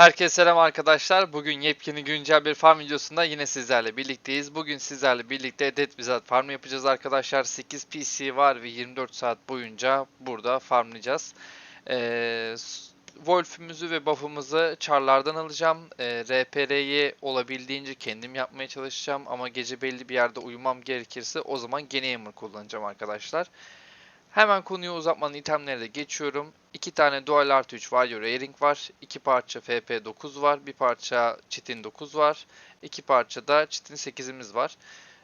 Herkese selam arkadaşlar. Bugün yepyeni güncel bir farm videosunda yine sizlerle birlikteyiz. Bugün sizlerle birlikte Dead Wizard farm yapacağız arkadaşlar. 8 PC var ve 24 saat boyunca burada farmlayacağız. Ee, Wolf'ümüzü ve buff'ımızı charlardan alacağım. Ee, RPR'yi olabildiğince kendim yapmaya çalışacağım ama gece belli bir yerde uyumam gerekirse o zaman gene Hammer kullanacağım arkadaşlar. Hemen konuyu uzatmanın itemlerine geçiyorum. İki tane Dual Art 3 Value Rairing var. iki parça FP9 var. Bir parça Chitin 9 var. iki parça da Chitin 8'imiz var.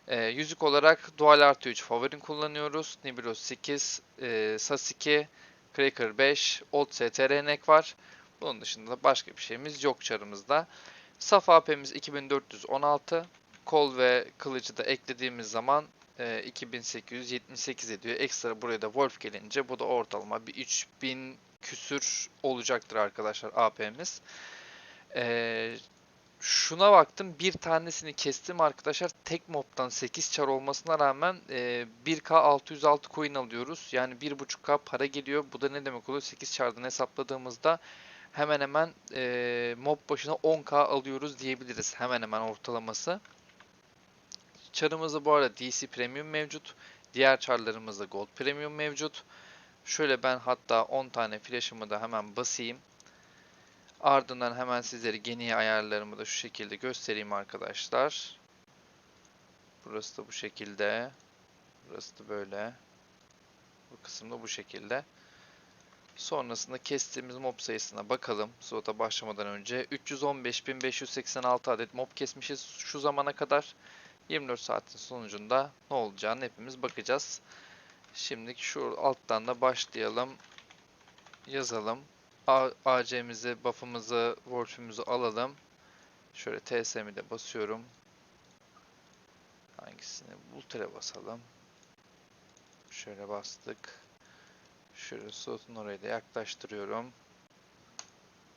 Ee, yüzük olarak Dual Art 3 Favorin kullanıyoruz. Nibiros 8, e, SAS 2, Cracker 5, Old STR Neck var. Bunun dışında da başka bir şeyimiz yok çarımızda. Saf AP'miz 2416. Kol ve kılıcı da eklediğimiz zaman e, 2878 ediyor. Ekstra buraya da Wolf gelince bu da ortalama bir 3000 küsür olacaktır arkadaşlar AP'miz. E, şuna baktım bir tanesini kestim arkadaşlar. Tek mobdan 8 çar olmasına rağmen e, 1k 606 coin alıyoruz. Yani 1.5k para geliyor. Bu da ne demek oluyor? 8 çardan hesapladığımızda hemen hemen e, mob başına 10k alıyoruz diyebiliriz. Hemen hemen ortalaması. Çarımızda bu arada DC Premium mevcut. Diğer çarlarımızda Gold Premium mevcut. Şöyle ben hatta 10 tane flash'ımı da hemen basayım. Ardından hemen sizlere geniye ayarlarımı da şu şekilde göstereyim arkadaşlar. Burası da bu şekilde. Burası da böyle. Bu kısım da bu şekilde. Sonrasında kestiğimiz mob sayısına bakalım. Slota başlamadan önce 315.586 adet mob kesmişiz şu zamana kadar. 24 saatin sonucunda ne olacağını hepimiz bakacağız. Şimdi şu alttan da başlayalım. Yazalım. AC'mizi, buff'ımızı, wolf'ümüzü alalım. Şöyle TSM'i de basıyorum. Hangisini? Ultra basalım. Şöyle bastık. Şöyle slotun oraya da yaklaştırıyorum.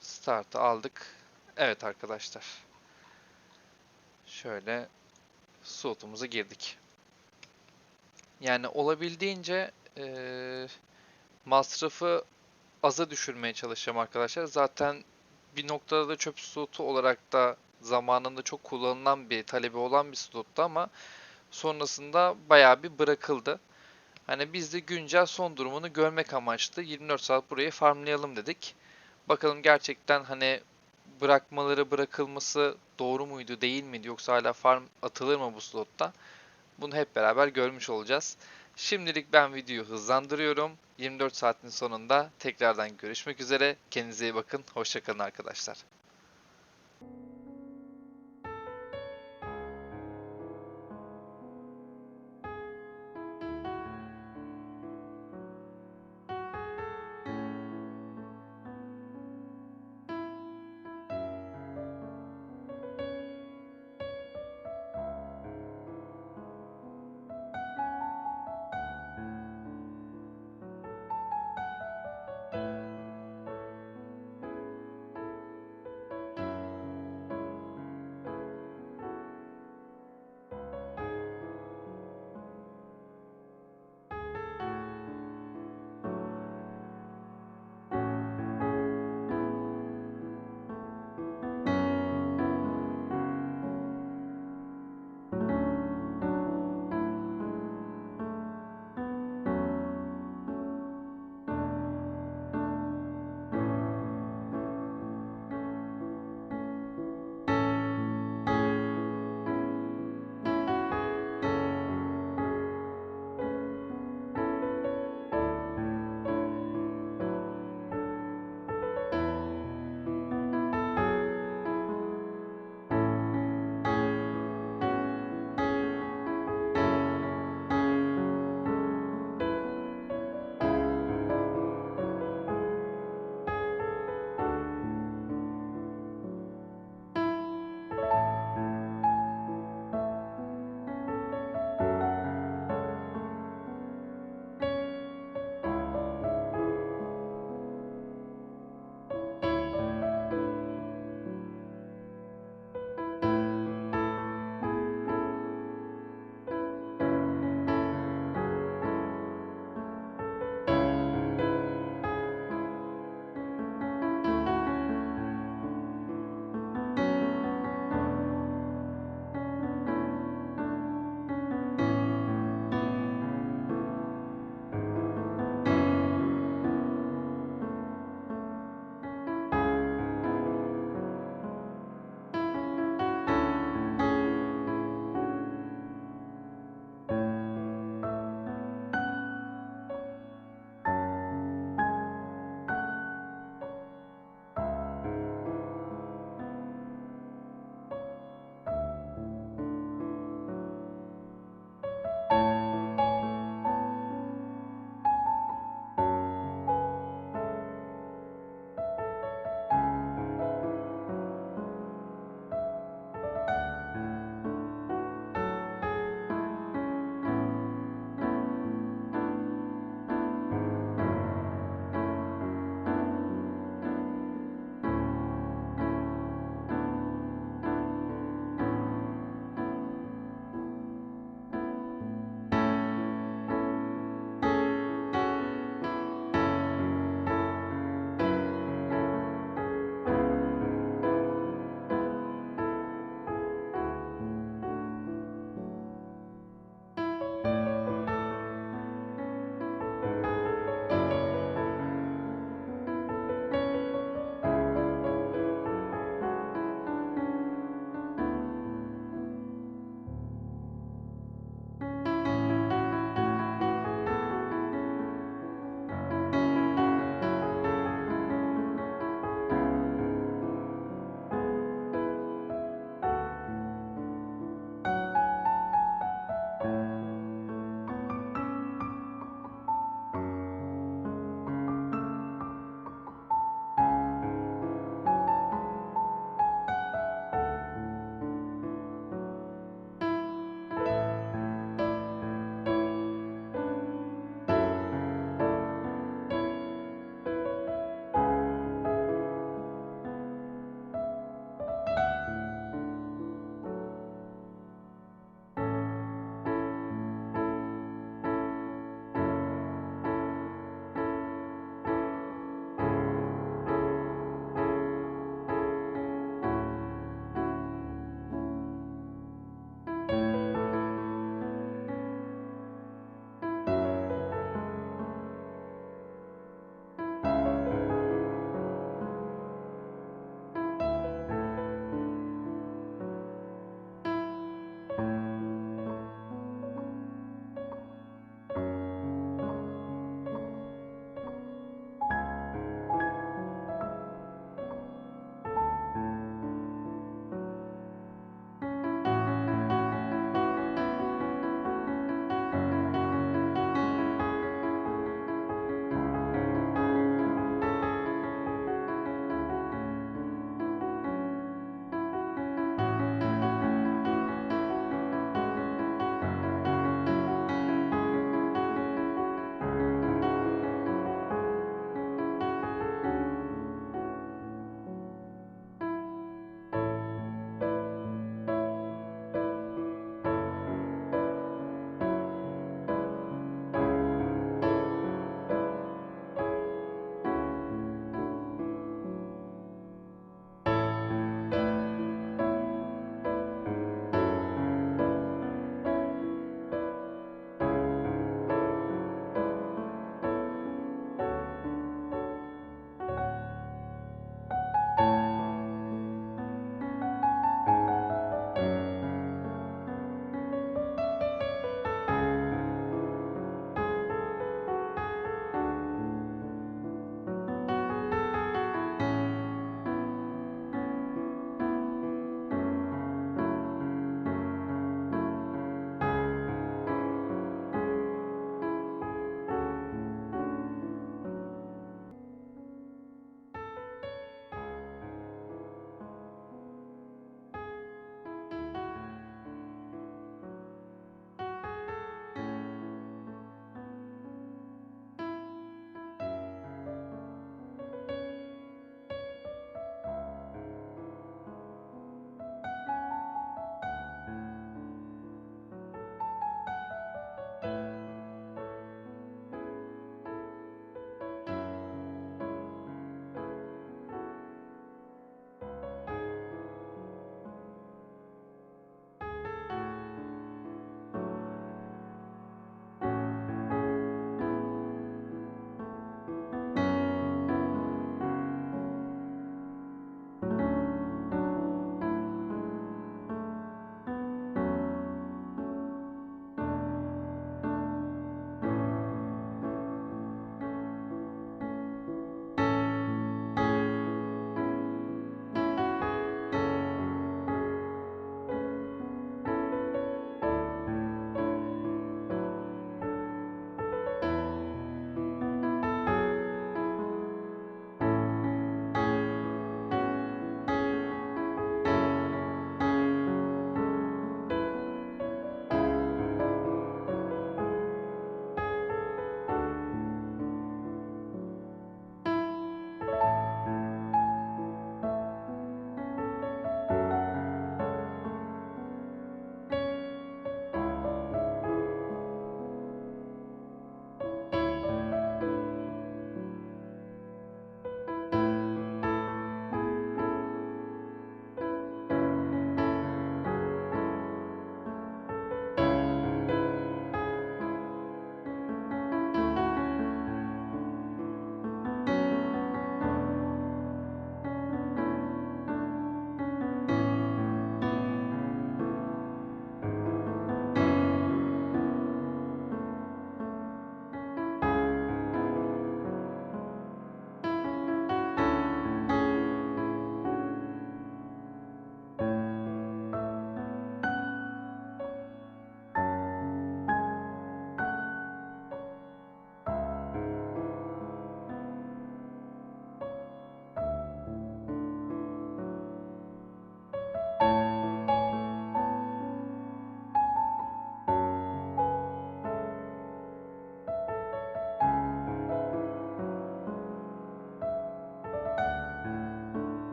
Start'ı aldık. Evet arkadaşlar. Şöyle slotumuza girdik. Yani olabildiğince eee, masrafı aza düşürmeye çalışacağım arkadaşlar. Zaten bir noktada da çöp slotu olarak da zamanında çok kullanılan bir talebi olan bir slotta ama sonrasında bayağı bir bırakıldı. Hani biz de güncel son durumunu görmek amaçlı 24 saat burayı farmlayalım dedik. Bakalım gerçekten hani bırakmaları bırakılması doğru muydu değil miydi yoksa hala farm atılır mı bu slotta? Bunu hep beraber görmüş olacağız. Şimdilik ben videoyu hızlandırıyorum. 24 saatin sonunda tekrardan görüşmek üzere. Kendinize iyi bakın. Hoşçakalın arkadaşlar.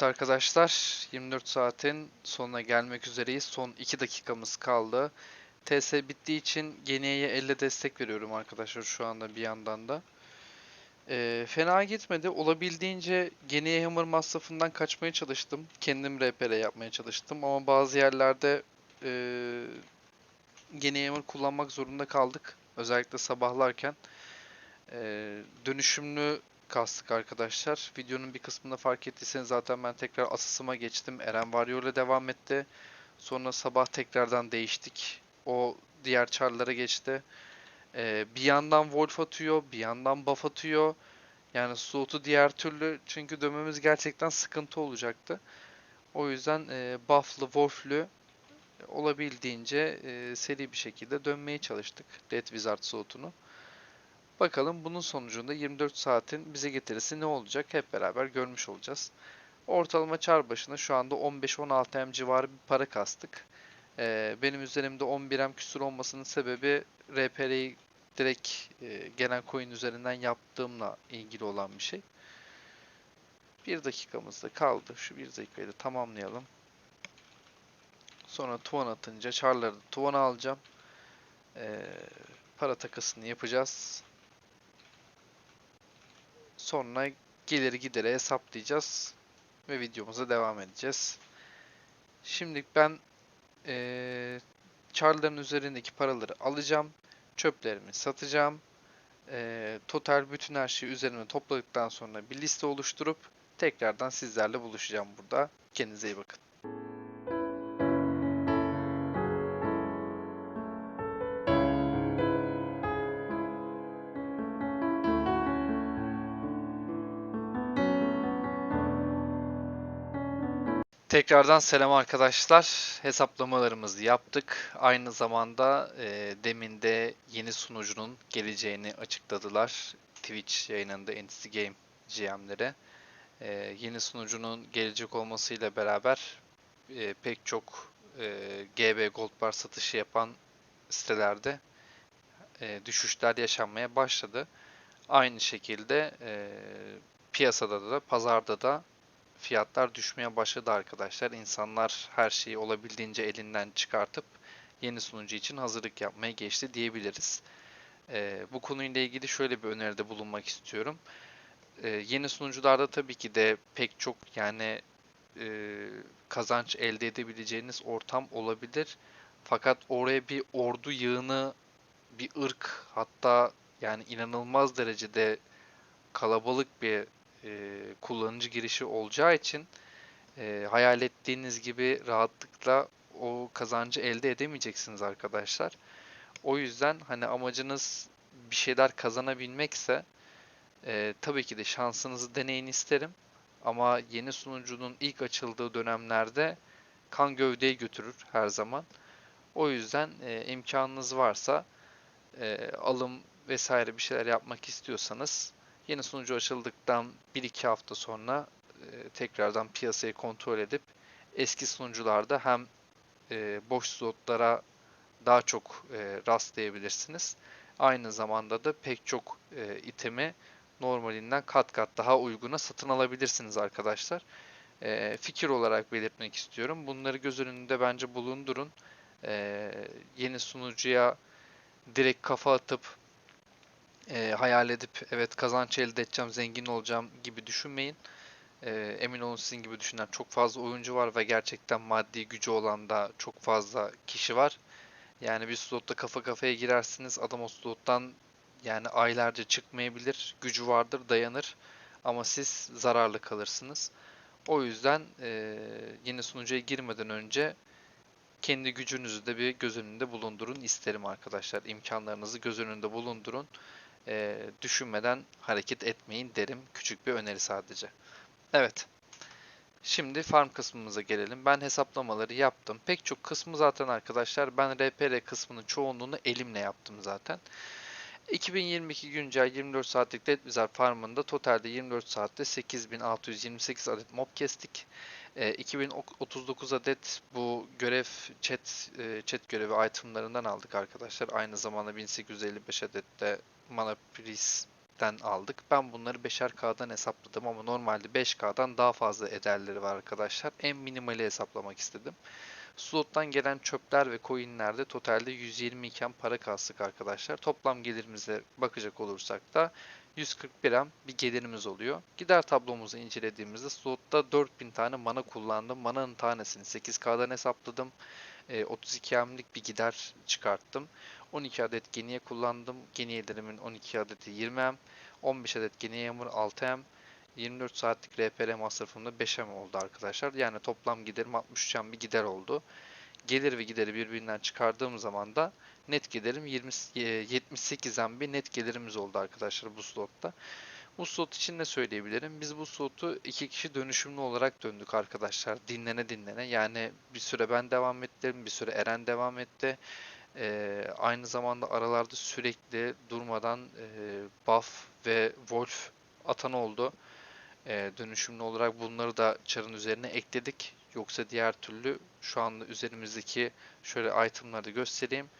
Evet arkadaşlar 24 saatin sonuna gelmek üzereyiz. Son 2 dakikamız kaldı. TS bittiği için Geniye'ye elle destek veriyorum arkadaşlar şu anda bir yandan da. Ee, fena gitmedi. Olabildiğince Geniye Hammer masrafından kaçmaya çalıştım. Kendim RPR yapmaya çalıştım ama bazı yerlerde e, Geniye Hammer kullanmak zorunda kaldık. Özellikle sabahlarken. Ee, dönüşümlü kastık arkadaşlar. Videonun bir kısmında fark ettiyseniz zaten ben tekrar asısıma geçtim. Eren Varyo ile devam etti. Sonra sabah tekrardan değiştik. O diğer çarlara geçti. Ee, bir yandan Wolf atıyor, bir yandan buff atıyor. Yani slot'u diğer türlü çünkü dönmemiz gerçekten sıkıntı olacaktı. O yüzden e, buff'lı, Wolf'lü olabildiğince e, seri bir şekilde dönmeye çalıştık Dead Wizard slot'unu. Bakalım bunun sonucunda 24 saatin bize getirisi ne olacak hep beraber görmüş olacağız. Ortalama çar başına şu anda 15-16 M civarı bir para kastık. Ee, benim üzerimde 11 M küsur olmasının sebebi RPR'yi direkt e, gelen coin üzerinden yaptığımla ilgili olan bir şey. Bir dakikamız da kaldı. Şu bir dakikayı da tamamlayalım. Sonra tuvan atınca çarları da tuvana alacağım. Ee, para takasını yapacağız. Sonra geliri gideri hesaplayacağız ve videomuza devam edeceğiz. Şimdi ben eee çarların üzerindeki paraları alacağım. Çöplerimi satacağım. Eee, total bütün her şeyi üzerine topladıktan sonra bir liste oluşturup tekrardan sizlerle buluşacağım burada. Kendinize iyi bakın. Tekrardan selam arkadaşlar. Hesaplamalarımızı yaptık. Aynı zamanda e, demin de yeni sunucunun geleceğini açıkladılar. Twitch yayınında Entity Game GM'lere. E, yeni sunucunun gelecek olmasıyla beraber e, pek çok e, GB Gold Bar satışı yapan sitelerde e, düşüşler yaşanmaya başladı. Aynı şekilde e, piyasada da pazarda da fiyatlar düşmeye başladı arkadaşlar. İnsanlar her şeyi olabildiğince elinden çıkartıp yeni sunucu için hazırlık yapmaya geçti diyebiliriz. Ee, bu konuyla ilgili şöyle bir öneride bulunmak istiyorum. Ee, yeni sunucularda tabii ki de pek çok yani e, kazanç elde edebileceğiniz ortam olabilir. Fakat oraya bir ordu yığını, bir ırk hatta yani inanılmaz derecede kalabalık bir e, kullanıcı girişi olacağı için e, hayal ettiğiniz gibi rahatlıkla o kazancı elde edemeyeceksiniz arkadaşlar. O yüzden hani amacınız bir şeyler kazanabilmekse e, tabii ki de şansınızı deneyin isterim. Ama yeni sunucunun ilk açıldığı dönemlerde kan gövdeyi götürür her zaman. O yüzden e, imkanınız varsa e, alım vesaire bir şeyler yapmak istiyorsanız Yeni sunucu açıldıktan 1-2 hafta sonra e, tekrardan piyasayı kontrol edip eski sunucularda hem e, boş slotlara daha çok e, rastlayabilirsiniz. Aynı zamanda da pek çok e, itemi normalinden kat kat daha uyguna satın alabilirsiniz arkadaşlar. E, fikir olarak belirtmek istiyorum. Bunları göz önünde bence bulundurun. E, yeni sunucuya direkt kafa atıp e, hayal edip evet kazanç elde edeceğim, zengin olacağım gibi düşünmeyin. E, emin olun sizin gibi düşünen çok fazla oyuncu var ve gerçekten maddi gücü olan da çok fazla kişi var. Yani bir slotta kafa kafaya girersiniz, adam o slottan yani aylarca çıkmayabilir, gücü vardır, dayanır ama siz zararlı kalırsınız. O yüzden e, yeni sunucuya girmeden önce kendi gücünüzü de bir göz önünde bulundurun isterim arkadaşlar. İmkanlarınızı göz önünde bulundurun e, düşünmeden hareket etmeyin derim. Küçük bir öneri sadece. Evet. Şimdi farm kısmımıza gelelim. Ben hesaplamaları yaptım. Pek çok kısmı zaten arkadaşlar ben RPR kısmının çoğunluğunu elimle yaptım zaten. 2022 güncel 24 saatlik Dead Wizard farmında totalde 24 saatte 8628 adet mob kestik. E, 2039 adet bu görev chat e, chat görevi itemlarından aldık arkadaşlar. Aynı zamanda 1855 adet de Mana Priest net'ten aldık. Ben bunları 5'er hesapladım ama normalde 5K'dan daha fazla ederleri var arkadaşlar. En minimali hesaplamak istedim. Slot'tan gelen çöpler ve coinlerde totalde 120 iken para kastık arkadaşlar. Toplam gelirimize bakacak olursak da 141 M bir gelirimiz oluyor. Gider tablomuzu incelediğimizde slotta 4000 tane mana kullandım. Mananın tanesini 8K'dan hesapladım. E, 32 M'lik bir gider çıkarttım. 12 adet geniye kullandım. Geniyelerimin 12 adeti 20 M. 15 adet geniye yağmur 6 M. 24 saatlik RPR masrafımda 5 M oldu arkadaşlar. Yani toplam giderim 63 M bir gider oldu. Gelir ve gideri birbirinden çıkardığım zaman da net gelirim 20, e, 78 M bir net gelirimiz oldu arkadaşlar bu slotta. Bu slot için ne söyleyebilirim? Biz bu slotu iki kişi dönüşümlü olarak döndük arkadaşlar. Dinlene dinlene. Yani bir süre ben devam ettim, bir süre Eren devam etti. Ee, aynı zamanda aralarda sürekli durmadan e, buff ve wolf atan oldu. Ee, dönüşümlü olarak bunları da çarın üzerine ekledik. Yoksa diğer türlü şu anda üzerimizdeki şöyle itemları da göstereyim.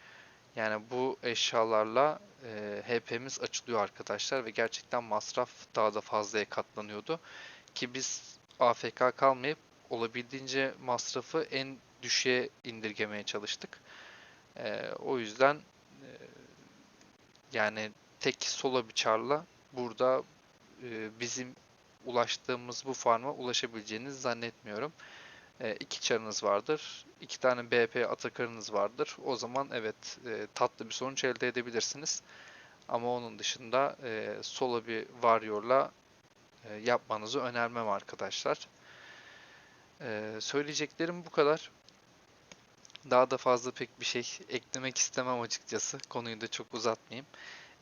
Yani bu eşyalarla e, HP'miz açılıyor arkadaşlar ve gerçekten masraf daha da fazlaya katlanıyordu. Ki biz AFK kalmayıp olabildiğince masrafı en düşüğe indirgemeye çalıştık. E, o yüzden e, yani tek solo bir çarla burada e, bizim ulaştığımız bu farma ulaşabileceğinizi zannetmiyorum. E, iki çarınız vardır. iki tane BP atakarınız vardır. O zaman evet e, tatlı bir sonuç elde edebilirsiniz. Ama onun dışında e, solo bir Warrior'la e, yapmanızı önermem arkadaşlar. E, söyleyeceklerim bu kadar. Daha da fazla pek bir şey eklemek istemem açıkçası. Konuyu da çok uzatmayayım.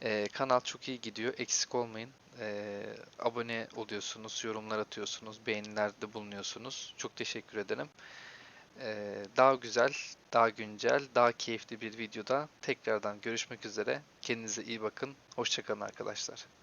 E, kanal çok iyi gidiyor. Eksik olmayın. E, abone oluyorsunuz, yorumlar atıyorsunuz, beğenilerde bulunuyorsunuz. Çok teşekkür ederim. E, daha güzel, daha güncel, daha keyifli bir videoda tekrardan görüşmek üzere. Kendinize iyi bakın. Hoşçakalın arkadaşlar.